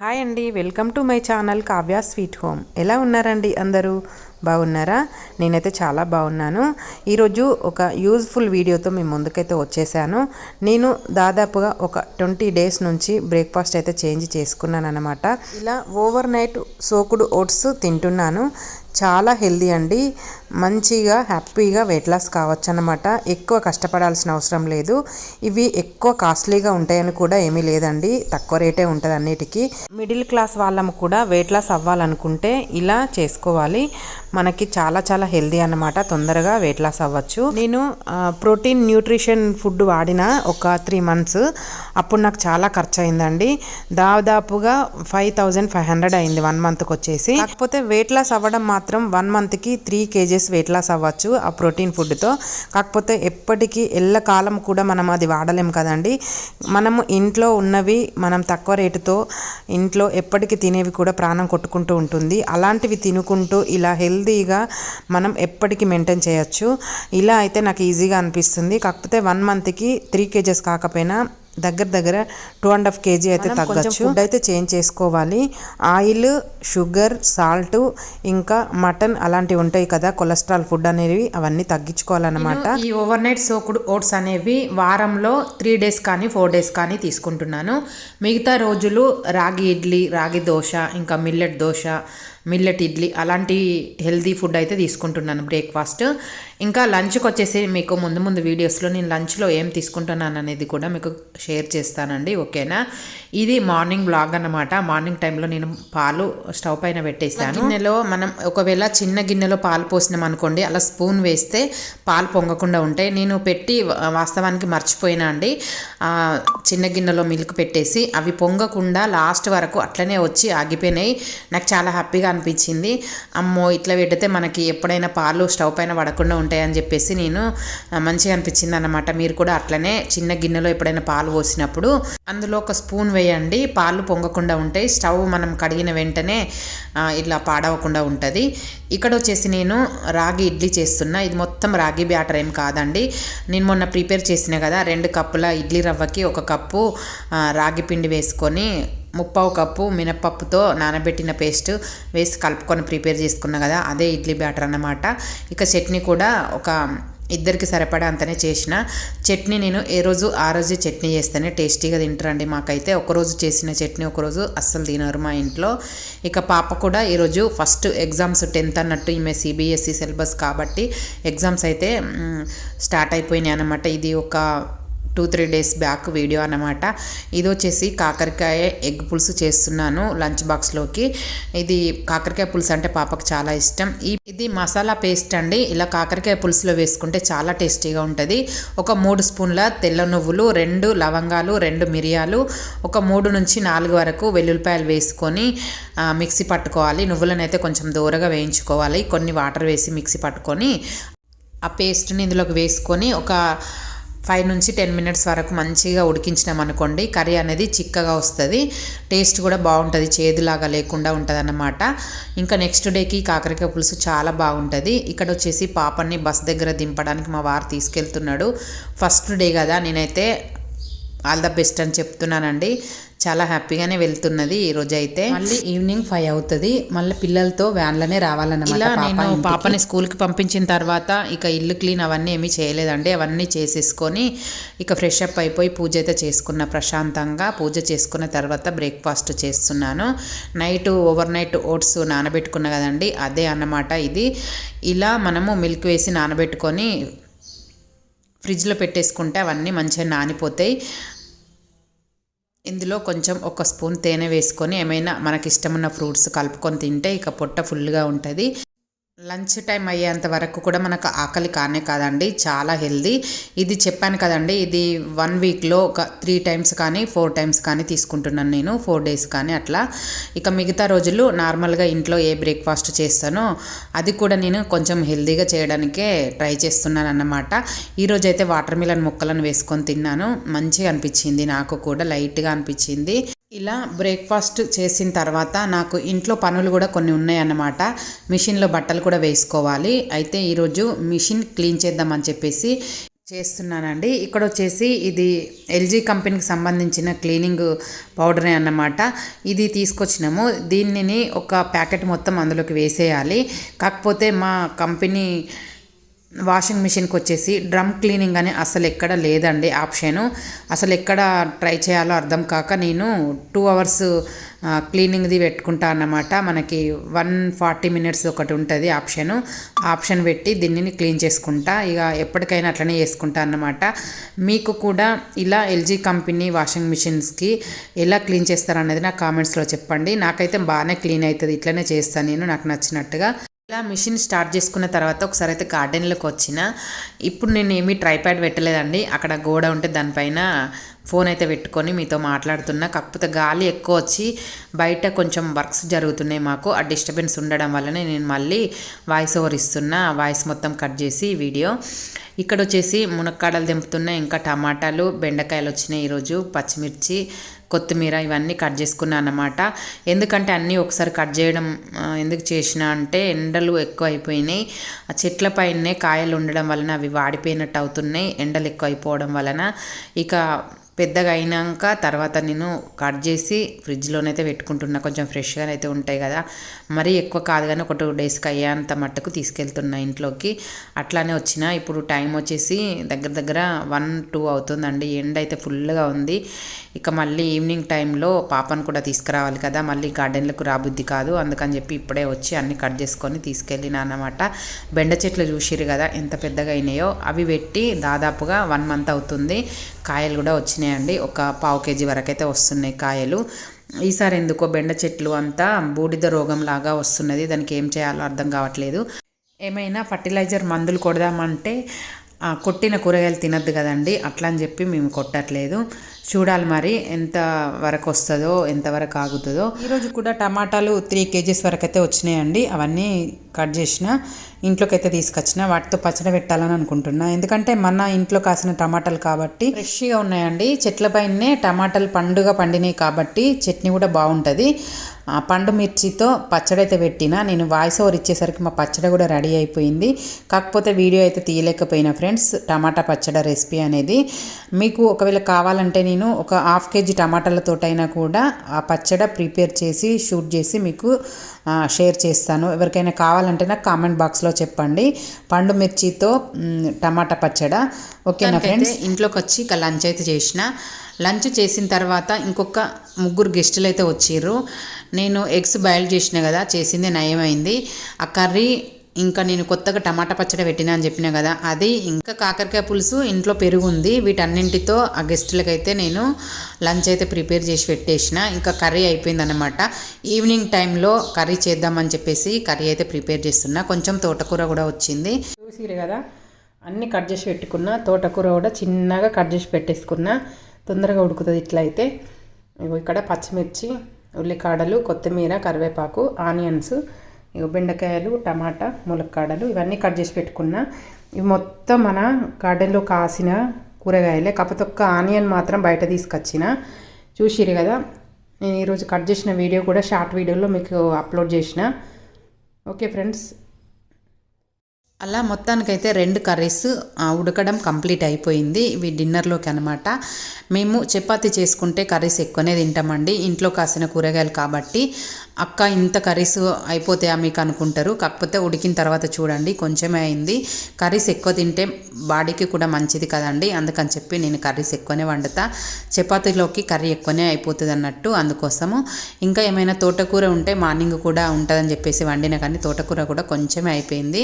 Hi అండి welcome to my channel Kavya sweet home. ఎలా ఉన్నారండి అందరూ? బాగున్నారా? నేనైతే చాలా బాగున్నాను. ఈరోజు ఒక యూజ్ఫుల్ వీడియోతో మీ ముందుకైతే వచ్చేసాను. నేను దాదాపుగా ఒక ట్వంటీ డేస్ నుంచి బ్రేక్ఫాస్ట్ అయితే చేంజ్ చేసుకున్నాను అనమాట ఇలా ఓవర్ నైట్ సోకుడు ఓట్స్ తింటున్నాను. చాలా హెల్దీ అండి. మంచిగా హ్యాపీగా వెయిట్ లాస్ కావచ్చు అనమాట ఎక్కువ కష్టపడాల్సిన అవసరం లేదు. ఇవి ఎక్కువ కాస్ట్లీగా ఉంటాయని కూడా ఏమీ లేదండి. తక్కువ రేటే ఉంటుంది అన్నిటికీ. మిడిల్ క్లాస్ వాళ్ళము కూడా వెయిట్ లాస్ అవ్వాలనుకుంటే ఇలా చేసుకోవాలి. మనకి చాలా చాలా హెల్దీ అనమాట తొందరగా వెయిట్ లాస్ అవ్వచ్చు. నేను ప్రోటీన్ న్యూట్రిషన్ ఫుడ్ వాడిన ఒక త్రీ మంత్స్ అప్పుడు నాకు చాలా ఖర్చు అయిందండి దాదాపుగా ఫైవ్ థౌజండ్ ఫైవ్ హండ్రెడ్ అయింది వన్ మంత్కి వచ్చేసి. కాకపోతే వెయిట్ లాస్ అవ్వడం మాత్రం వన్ మంత్కి త్రీ కేజెస్ వెయిట్ లాస్ అవ్వచ్చు ఆ ప్రోటీన్ ఫుడ్తో కాకపోతే ఎప్పటికీ ఎల్లకాలం కూడా మనం అది వాడలేం కదండి. మనము ఇంట్లో ఉన్నవి మనం తక్కువ రేటుతో ఇంట్లో ఎప్పటికీ తినేవి కూడా ప్రాణం కొట్టుకుంటూ ఉంటుంది. అలాంటివి తినుకుంటూ ఇలా హెల్త్ హెల్తీగా మనం ఎప్పటికీ మెయింటైన్ చేయొచ్చు. ఇలా అయితే నాకు ఈజీగా అనిపిస్తుంది. కాకపోతే వన్ మంత్కి త్రీ కేజెస్ కాకపోయినా దగ్గర దగ్గర టూ అండ్ హాఫ్ కేజీ అయితే తగ్గచ్చు. ఫుడ్ అయితే చేంజ్ చేసుకోవాలి. ఆయిల్ షుగర్ సాల్ట్ ఇంకా మటన్ అలాంటివి ఉంటాయి కదా కొలెస్ట్రాల్ ఫుడ్ అనేవి అవన్నీ తగ్గించుకోవాలన్నమాట. ఈ ఓవర్ నైట్ సోకుడు ఓట్స్ అనేవి వారంలో త్రీ డేస్ కానీ ఫోర్ డేస్ కానీ తీసుకుంటున్నాను. మిగతా రోజులు రాగి ఇడ్లీ రాగి దోశ ఇంకా మిల్లెట్ దోశ మిల్లెట్ ఇడ్లీ అలాంటి హెల్దీ ఫుడ్ అయితే తీసుకుంటున్నాను బ్రేక్ఫాస్ట్. ఇంకా లంచ్కి వచ్చేసి మీకు ముందు ముందు వీడియోస్లో నేను లంచ్లో ఏం తీసుకుంటున్నాను అనేది కూడా మీకు షేర్ చేస్తానండి ఓకేనా? ఇది మార్నింగ్ బ్లాగ్ అన్నమాట. మార్నింగ్ టైంలో నేను పాలు స్టవ్ పైన పెట్టేసాను గిన్నెలో మనం ఒకవేళ చిన్న గిన్నెలో పాలు పోసినాం అనుకోండి అలా స్పూన్ వేస్తే పాలు పొంగకుండా ఉంటాయి. నేను పెట్టి వాస్తవానికి మర్చిపోయినా అండి. చిన్న గిన్నెలో మిల్క్ పెట్టేసి అవి పొంగకుండా లాస్ట్ వరకు అట్లనే వచ్చి ఆగిపోయినాయి. నాకు చాలా హ్యాపీగా అనిపించింది. అమ్మో ఇట్లా పెడితే మనకి ఎప్పుడైనా పాలు స్టవ్ పైన పడకుండా ఉంటాయని చెప్పేసి నేను మంచిగా అనిపించింది అనమాట మీరు కూడా అట్లనే చిన్న గిన్నెలో ఎప్పుడైనా పాలు పోసినప్పుడు అందులో ఒక స్పూన్ వేయండి. పాలు పొంగకుండా ఉంటాయి. స్టవ్ మనం కడిగిన వెంటనే ఇట్లా పాడవకుండా ఉంటుంది. ఇక్కడ వచ్చేసి నేను రాగి ఇడ్లీ చేస్తున్నా. ఇది మొత్తం రాగి బ్యాటర్ ఏం కాదండి. నేను మొన్న ప్రిపేర్ చేసిన కదా రెండు కప్పుల ఇడ్లీ రవ్వకి ఒక కప్పు రాగి పిండి వేసుకొని ముప్పావు కప్పు మినప్పప్పుతో నానబెట్టిన పేస్ట్ వేసి కలుపుకొని ప్రిపేర్ చేసుకున్నా కదా అదే ఇడ్లీ బ్యాటర్ అన్నమాట. ఇక చట్నీ కూడా ఒక ఇద్దరికి సరిపడా అంతనే చేసిన. చట్నీ నేను ఏ రోజు ఆ రోజు చట్నీ చేస్తేనే టేస్టీగా తింటారండి మాకైతే. ఒకరోజు చేసిన చట్నీ ఒకరోజు అస్సలు తినరు మా ఇంట్లో. ఇక పాప కూడా ఈరోజు ఫస్ట్ ఎగ్జామ్స్ టెన్త్ అన్నట్టు ఈమె సిబిఎస్ఈ సిలబస్ కాబట్టి ఎగ్జామ్స్ అయితే స్టార్ట్ అయిపోయినాయి అనమాట ఇది ఒక two three days back video అనమాట ఇది వచ్చేసి కాకరకాయ ఎగ్ పులుసు చేస్తున్నాను లంచ్ బాక్స్లోకి ఇది కాకరకాయ పులుసు అంటే పాపకు చాలా ఇష్టం. ఈ ఇది మసాలా పేస్ట్ అండి. ఇలా కాకరకాయ పులుసులో వేసుకుంటే చాలా టేస్టీగా ఉంటుంది. ఒక మూడు స్పూన్ల తెల్ల నువ్వులు రెండు లవంగాలు రెండు మిరియాలు ఒక మూడు నుంచి నాలుగు వరకు వెల్లుల్లిపాయలు వేసుకొని మిక్సీ పట్టుకోవాలి. నువ్వులను అయితే కొంచెం దూరగా వేయించుకోవాలి. కొన్ని వాటర్ వేసి మిక్సీ పట్టుకొని ఆ పేస్ట్ని ఇందులోకి వేసుకొని ఒక ఫైవ్ నుంచి టెన్ మినిట్స్ వరకు మంచిగా ఉడికించినాం అనుకోండి కర్రీ అనేది చిక్కగా వస్తుంది టేస్ట్ కూడా బాగుంటుంది చేదులాగా లేకుండా ఉంటుంది అన్నమాట ఇంకా నెక్స్ట్ డేకి కాకరకాయ పులుసు చాలా బాగుంటుంది. ఇక్కడ వచ్చేసి పాపని బస్ దగ్గర దింపడానికి మా వారు తీసుకెళ్తున్నాడు. ఫస్ట్ డే కదా నేనైతే ఆల్ ద బెస్ట్ అని చెప్తున్నానండి. చాలా హ్యాపీగానే వెళ్తున్నది ఈ రోజు అయితే. మళ్ళీ ఈవినింగ్ ఫైవ్ అవుతుంది. మళ్ళీ పిల్లలతో వ్యాన్లోనే రావాలన్నమాట ఇలా నేను పాపని స్కూల్కి పంపించిన తర్వాత ఇక ఇల్లు క్లీన్ అవన్నీ ఏమీ చేయలేదండి. అవన్నీ చేసేసుకొని ఇక ఫ్రెష్ అప్ అయిపోయి పూజ అయితే చేసుకున్న ప్రశాంతంగా పూజ చేసుకున్న తర్వాత బ్రేక్ఫాస్ట్ చేస్తున్నాను. నైట్ ఓవర్ నైట్ ఓట్స్ నానబెట్టుకున్న కదండి. అదే అన్నమాట ఇది. ఇలా మనము మిల్క్ వేసి నానబెట్టుకొని ఫ్రిడ్జ్లో పెట్టేసుకుంటే అవన్నీ మంచిగా నానిపోతాయి. ఇందులో కొంచెం ఒక స్పూన్ తేనె వేసుకొని ఏమైనా మనకి ఇష్టమున్న ఫ్రూట్స్ కలుపుకొని తింటే ఇక పొట్ట ఫుల్గా ఉంటుంది. లంచ్ టైం అయ్యేంత వరకు కూడా మనకు ఆకలి కానే కాదండి చాలా హెల్దీ. ఇది చెప్పాను కదండి ఇది వన్ వీక్లో ఒక త్రీ టైమ్స్ కానీ ఫోర్ టైమ్స్ కానీ తీసుకుంటున్నాను నేను ఫోర్ డేస్ కానీ అట్లా. ఇక మిగతా రోజులు నార్మల్గా ఇంట్లో ఏ బ్రేక్ఫాస్ట్ చేస్తానో అది కూడా నేను కొంచెం హెల్దీగా చేయడానికే ట్రై చేస్తున్నాను అన్నమాట ఈరోజు అయితే వాటర్ మిలన్ ముక్కలను వేసుకొని తిన్నాను మంచిగా అనిపించింది నాకు కూడా లైట్గా అనిపించింది. ఇలా బ్రేక్ఫాస్ట్ చేసిన తర్వాత నాకు ఇంట్లో పనులు కూడా కొన్ని ఉన్నాయన్నమాట. మిషన్లో బట్టలు కూడా వేసుకోవాలి. అయితే ఈరోజు మిషన్ క్లీన్ చేద్దామని చెప్పేసి చేస్తున్నానండి. ఇక్కడ వచ్చేసి ఇది ఎల్జీ కంపెనీకి సంబంధించిన క్లీనింగ్ పౌడరే అన్నమాట. ఇది తీసుకొచ్చినాము. దీనిని ఒక ప్యాకెట్ మొత్తం అందులోకి వేసేయాలి. కాకపోతే మా కంపెనీ వాషింగ్ మిషన్కి వచ్చేసి డ్రమ్ క్లీనింగ్ అని అసలు ఎక్కడ లేదండి ఆప్షను. అసలు ఎక్కడ ట్రై చేయాలో అర్థం కాక నేను టూ అవర్స్ క్లీనింగ్ది పెట్టుకుంటా అన్నమాట. మనకి వన్ ఫార్టీ మినిట్స్ ఒకటి ఉంటుంది ఆప్షను. ఆప్షన్ పెట్టి దీనిని క్లీన్ చేసుకుంటా. ఇక ఎప్పటికైనా అట్లనే చేసుకుంటా అన్నమాట. మీకు కూడా ఇలా ఎల్జీ కంపెనీ వాషింగ్ మిషన్స్కి ఎలా క్లీన్ చేస్తారనేది నా కామెంట్స్లో చెప్పండి. నాకైతే బాగానే క్లీన్ అవుతుంది ఇట్లనే చేస్తాను నేను. నాకు నచ్చినట్టుగా. ఇలా మిషన్ స్టార్ట్ చేసుకున్న తర్వాత ఒకసారి అయితే గార్డెన్లోకి వచ్చిన ఇప్పుడు నేను ఏమీ ట్రైప్యాడ్ పెట్టలేదండి. అక్కడ గోడ ఉంటే దానిపైన ఫోన్ అయితే పెట్టుకొని మీతో మాట్లాడుతున్నా. కాకపోతే గాలి ఎక్కువ వచ్చి బయట కొంచెం వర్క్స్ జరుగుతున్నాయి మాకు. ఆ డిస్టర్బెన్స్ ఉండడం వల్లనే నేను మళ్ళీ వాయిస్ ఓవర్ ఇస్తున్నా. వాయిస్ మొత్తం కట్ చేసి వీడియో. ఇక్కడ వచ్చేసి మునక్కాడలు దింపుతున్నాయి ఇంకా టమాటాలు బెండకాయలు వచ్చినాయి ఈరోజు పచ్చిమిర్చి కొత్తిమీర ఇవన్నీ కట్ చేసుకున్నాను అనమాట ఎందుకంటే అన్నీ ఒకసారి కట్ చేయడం ఎందుకు చేసిన అంటే ఎండలు ఎక్కువ అయిపోయినాయి ఆ చెట్ల పైనే కాయలు ఉండడం వలన అవి వాడిపోయినట్టు అవుతున్నాయి ఎండలు ఎక్కువ అయిపోవడం వలన. ఇక పెద్దగా అయినాక తర్వాత నేను కట్ చేసి ఫ్రిడ్జ్లోనైతే పెట్టుకుంటున్నా. కొంచెం ఫ్రెష్గా అయితే ఉంటాయి కదా. మరీ ఎక్కువ కాదు కానీ ఒక టూ డేస్కి అయ్యేంత మట్టుకు తీసుకెళ్తున్నా ఇంట్లోకి. అట్లానే వచ్చిన ఇప్పుడు టైం వచ్చేసి దగ్గర దగ్గర వన్ టూ అవుతుందండి. ఎండ అయితే ఫుల్గా ఉంది. ఇక మళ్ళీ ఈవినింగ్ టైంలో పాపను కూడా తీసుకురావాలి కదా. మళ్ళీ గార్డెన్లకు రాబుద్ది కాదు. అందుకని చెప్పి ఇప్పుడే వచ్చి అన్ని కట్ చేసుకొని తీసుకెళ్ళినా అన్నమాట. బెండ చెట్లు చూసిరు కదా ఎంత పెద్దగా అయినాయో అవి పెట్టి దాదాపుగా వన్ మంత్ అవుతుంది. కాయలు కూడా వచ్చినాయండి. ఒక పావు కేజీ వరకు అయితే వస్తున్నాయి కాయలు. ఈసారి ఎందుకో బెండ చెట్లు అంతా బూడిద రోగం లాగా వస్తున్నది. దానికి ఏం చేయాలో అర్థం కావట్లేదు. ఏమైనా ఫర్టిలైజర్ మందులు కొడదామంటే కొట్టిన కూరగాయలు తినద్దు కదండి. అట్లా అని చెప్పి మేము కొట్టట్లేదు. చూడాలి మరి ఎంత వరకు వస్తుందో ఎంతవరకు ఆగుతుందో. ఈరోజు కూడా టమాటాలు త్రీ కేజీస్ వరకు అయితే వచ్చినాయండి. అవన్నీ కట్ చేసిన ఇంట్లోకి అయితే తీసుకొచ్చిన వాటితో పచ్చడి పెట్టాలని అనుకుంటున్నా. ఎందుకంటే మన ఇంట్లో కాసిన టమాటాలు కాబట్టి ఫ్రెష్గా ఉన్నాయండి. చెట్లపైనే టమాటాలు పండుగ పండినాయి కాబట్టి చట్నీ కూడా బాగుంటుంది. పండు మిర్చితో పచ్చడి అయితే పెట్టిన నేను వాయిస్ ఓవర్ ఇచ్చేసరికి మా పచ్చడి కూడా రెడీ అయిపోయింది. కాకపోతే వీడియో అయితే తీయలేకపోయినా ఫ్రెండ్స్ టమాటా పచ్చడి రెసిపీ అనేది. మీకు ఒకవేళ కావాలంటే నేను ఒక హాఫ్ కేజీ టమాటాలతోటైనా కూడా ఆ పచ్చడి ప్రిపేర్ చేసి షూట్ చేసి మీకు షేర్ చేస్తాను. ఎవరికైనా కావాలంటే నాకు కామెంట్ బాక్స్లో చెప్పండి. పండు మిర్చితో టమాటా పచ్చడ. ఓకేనా ఫ్రెండ్స్? ఇంట్లోకి వచ్చి ఇక లంచ్ అయితే చేసిన. లంచ్ చేసిన తర్వాత ఇంకొక ముగ్గురు గెస్టులు అయితే వచ్చిర్రు. నేను ఎగ్స్ బాయిల్ చేసిన కదా చేసింది నయమైంది. ఆ కర్రీ ఇంకా నేను కొత్తగా టమాటా పచ్చడి పెట్టినా అని చెప్పిన కదా అది ఇంకా కాకరకాయ పులుసు ఇంట్లో పెరుగు ఉంది వీటన్నింటితో ఆ గెస్టులకైతే నేను లంచ్ అయితే ప్రిపేర్ చేసి పెట్టేసిన. ఇంకా కర్రీ అయిపోయిందనమాట ఈవినింగ్ టైంలో కర్రీ చేద్దామని చెప్పేసి కర్రీ అయితే ప్రిపేర్ చేస్తున్నా. కొంచెం తోటకూర కూడా వచ్చింది. చూసిరు కదా అన్నీ కట్ చేసి పెట్టుకున్నా. తోటకూర కూడా చిన్నగా కట్ చేసి పెట్టేసుకున్నా. తొందరగా ఉడుకుతుంది ఇట్లా అయితే ఇక్కడ పచ్చిమిర్చి ఉల్లికాడలు కొత్తిమీర కరివేపాకు ఆనియన్స్ బెండకాయలు టమాటా ములక్కాడలు ఇవన్నీ కట్ చేసి పెట్టుకున్న. ఇవి మొత్తం మన గార్డెన్లో కాసిన కూరగాయలే. కాకపోతే ఒక్క ఆనియన్ మాత్రం బయట తీసుకొచ్చిన. చూసిరు కదా? నేను ఈరోజు కట్ చేసిన వీడియో కూడా షార్ట్ వీడియోలో మీకు అప్లోడ్ చేసిన. Okay friends. అలా మొత్తానికైతే రెండు కర్రీస్ ఉడకడం కంప్లీట్ అయిపోయింది. ఇవి డిన్నర్లోకి అనమాట మేము చపాతి చేసుకుంటే కర్రీస్ ఎక్కువనే తింటామండి. ఇంట్లో కాసిన కూరగాయలు కాబట్టి అక్క ఇంత కర్రీస్ అయిపోతాయా మీకు అనుకుంటారు. కాకపోతే ఉడికిన తర్వాత చూడండి కొంచెమే అయింది. కర్రీస్ ఎక్కువ తింటే బాడీకి కూడా మంచిది కదండి. అందుకని చెప్పి నేను కర్రీస్ ఎక్కువనే వండుతా. చపాతీలోకి కర్రీ ఎక్కువనే అయిపోతుంది అన్నట్టు అందుకోసము. ఇంకా ఏమైనా తోటకూర ఉంటే మార్నింగ్ కూడా ఉంటుందని చెప్పేసి వండిన కానీ తోటకూర కూడా కొంచెమే అయిపోయింది.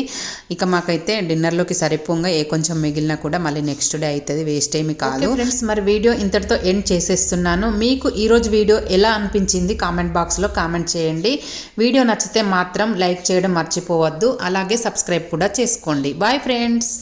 ఇక మాకైతే డిన్నర్లోకి సరిపోగా ఏ కొంచెం మిగిలినా కూడా మళ్ళీ నెక్స్ట్ డే అవుతుంది వేస్ట్ ఏమి కాదు. ఫ్రెండ్స్ మరి వీడియో ఇంతటితో ఎండ్ చేసేస్తున్నాను. మీకు ఈరోజు వీడియో ఎలా అనిపించింది కామెంట్ బాక్స్లో కామెంట్ చేయండి. చేయండి. వీడియో నచ్చితే మాత్రం లైక్ చేయడం మర్చిపోవద్దు. అలాగే సబ్స్క్రైబ్ కూడా చేసుకోండి. Bye friends